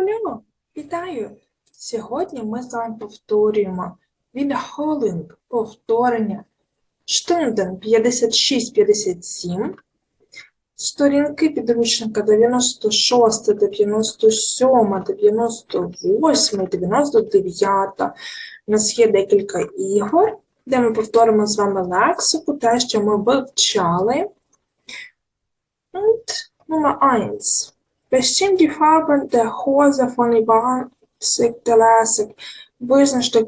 Алло, вітаю! Сьогодні ми з вами повторюємо Wiederholung – повторення, Stunden 56-57, сторінки підручника 96, 97, 98, 99. У нас є декілька ігор, де ми повторимо з вами лексику, те, що ми вивчали. Nummer 1. Bestimmt die Farben der Hose von Іван Телесик. Визначте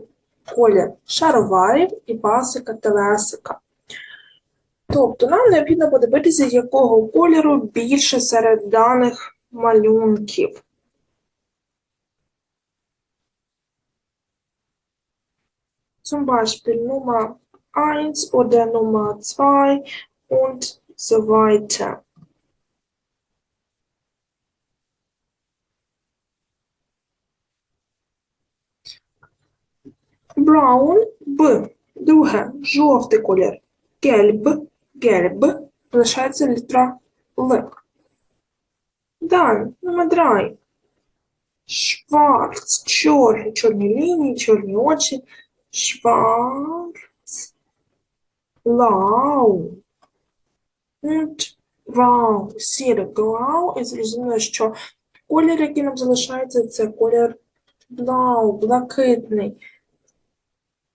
колір шароварів і пасика телесика. Тобто нам необхідно подивитися, якого кольору більше серед даних малюнків. Zum Beispiel Nummer 1 oder Nummer 2 und so weiter. Brown – Б. Друге. Жовтий колір. Гельб – гельб. Залишається літера Л. Далі. Номер драй. Шварц. Чорні. Чорні лінії, чорні очі. Шварц. Лау. Вау, сіре глау, і зрозуміло, що колір, який нам залишається, це колір блау, блакитний.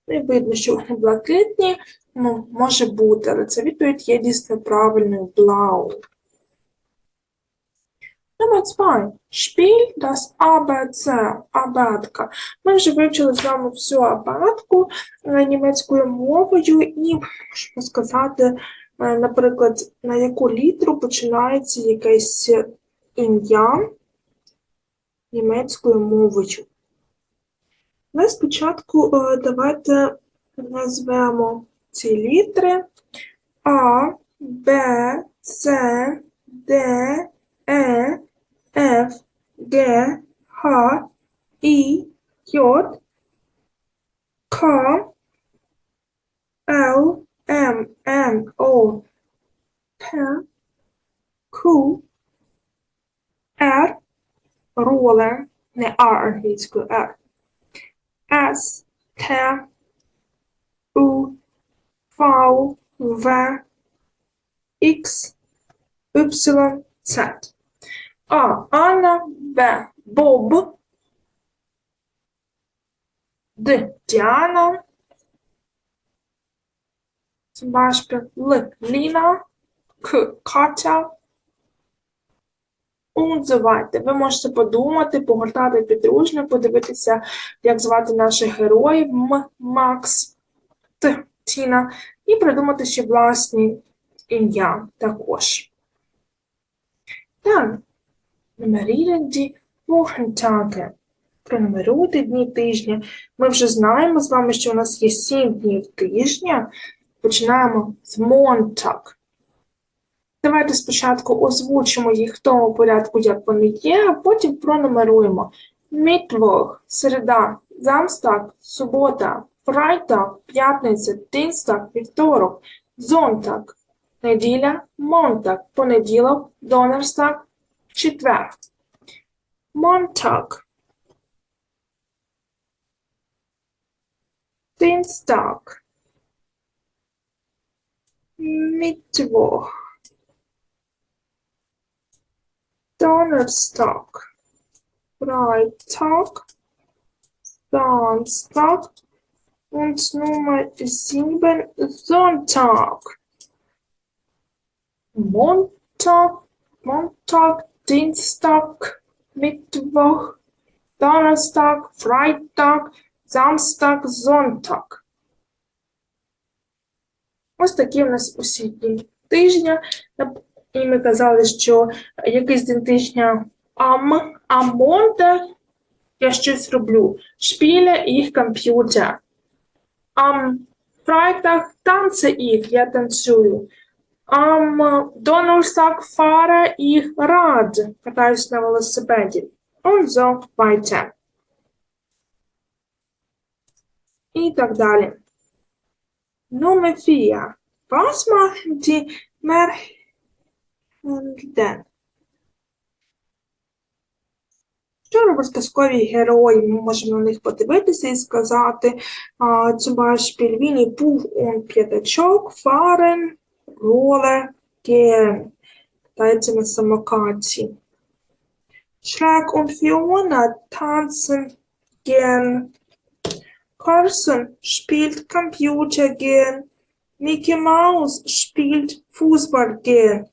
Не видно, що вони блакитні, ну, може бути, але ця відповідь є дійсно правильною блау. Номер 2. Spiel das ABC. Абетка. Ми вже вивчили з вами всю абетку е, німецькою мовою і можемо сказати, е, наприклад, на яку літеру починається якесь ім'я німецькою мовою. Ми спочатку е, давайте назвемо ці літери А, Б, С, Д, Е, Ф, Г, Х, І, J, К, Л, М, Н, О, П, Q, Р, роле, не R англійською, R. S, T, U, V, В, X, Y, Z. А. Анна, Б. Боб, Д. Діана, zum Beispiel Л. Ліна, К. Катя, und. Ви можете подумати, погортати підручник, подивитися, як звати наших героїв М, Макс, Т, Тіна, і придумати ще власні ім'я також. Так, die Wochentage. Пронумеруйте дні тижня. Ми вже знаємо з вами, що у нас є 7 днів тижня. Починаємо з Montag. Давайте спочатку озвучимо їх в тому порядку, як вони є, а потім пронумеруємо. Мітвох, середа, замстаг, субота, фрайтаг, п'ятниця, динстаг, вівторок, зонтаг, неділя, монтаг, понеділок, донерстаг, четвер. Монтаг. Динстаг. Мітвох. Donnerstag, Freitag, Samstag und Nummer 7 Sonntag. Montag, Montag, Dienstag, Mittwoch, Donnerstag, Freitag, Samstag, Sonntag. Ось такі у нас усі дні тижня. І ми казали, що якийсь день тижня ам, амонте я щось роблю. Шпіле їх комп'ютер. Ам Freitag танце їх, я танцюю. Ам Donnerstag фара їх рад, катаюсь на велосипеді. Und so weiter. І так далі. Nummer 4. Was machen die? Ден. Що або казкові герої. Ми можемо на них подивитися і сказати а, zum Beispiel Winnie Pooh und П'ятачок fahren Roller gern. Катаються на самокаті. Shrek und Fiona tanzen gern. Carson spielt Computer gern. Mickey Mouse spielt Fußball gern.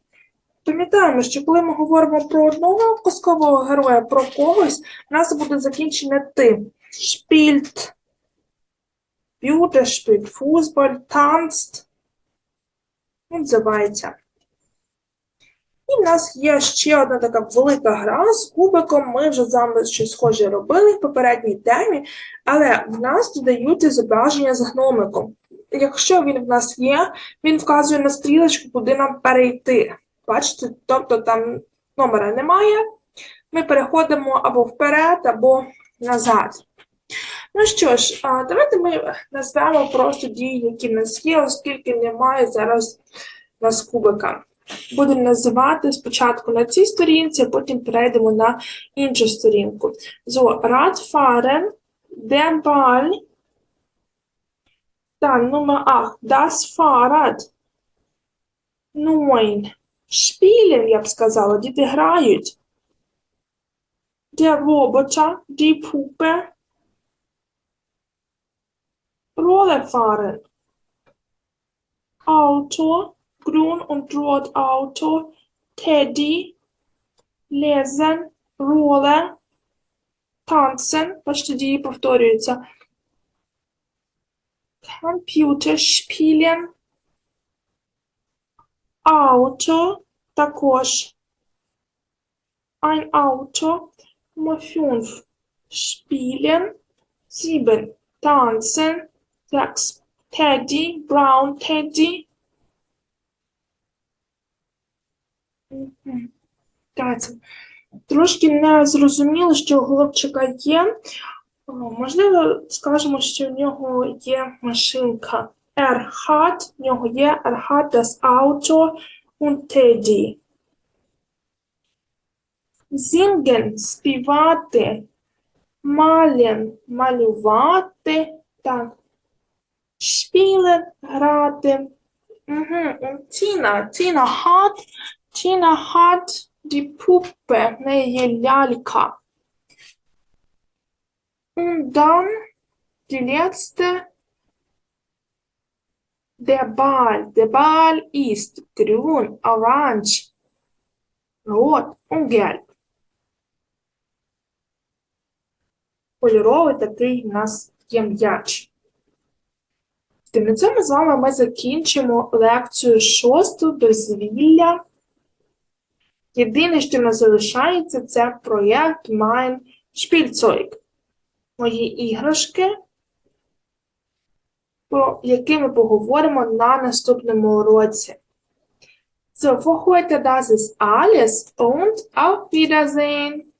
Пам'ятаємо, що коли ми говоримо про одного казкового героя, про когось, у нас буде закінчення ти. Spielt, Computer spielt Fußball, tanzt, називається. І в нас є ще одна така велика гра з кубиком. Ми вже з вами щось схоже робили в попередній темі, але в нас додаються зображення з гномиком. Якщо він в нас є, він вказує на стрілочку, куди нам перейти. Бачите, тобто там номера немає. Ми переходимо або вперед, або назад. Ну що ж, давайте ми назвемо просто дії, які в нас є, оскільки немає зараз у нас кубика. Будемо називати спочатку на цій сторінці, а потім перейдемо на іншу сторінку. So, Radfahren, der Ball. Dann Nummer 8, das Fahrrad. 9. Spielen, я б сказала, діти грають. Der Roboter, die Puppe. Rollerfahren. Auto, grün und rot Auto. Teddy. Lesen, Roller. Tanzen, бачите, дії повторюються. Computer spielen. Auto, також. Ein Auto. Nummer 5. Spielen. 7. Tanzen. 6. Teddy, Brown Teddy. Трошки не зрозуміло, що у хлопчика є. Можливо, скажемо, що в нього є машинка. Er hat Junge, er hat das Auto und Teddy. Singen, spivate, malen, maluvate, dann spielen, raten. Mhm. Und Tina, Tina hat, Tina hat die Puppe, ne, Jalika. Und dann die letzte der Ball. Der Ball ist grün, orange, rot und gelb. Кольоровий такий в нас є м'яч. І на цьому з вами ми закінчимо лекцію шосту дозвілля. Єдине, що в нас залишається, це проєкт Mein Spielzeug. Мої іграшки, про які ми поговоримо на наступному уроці. So, für heute das ist alles und auf Wiedersehen!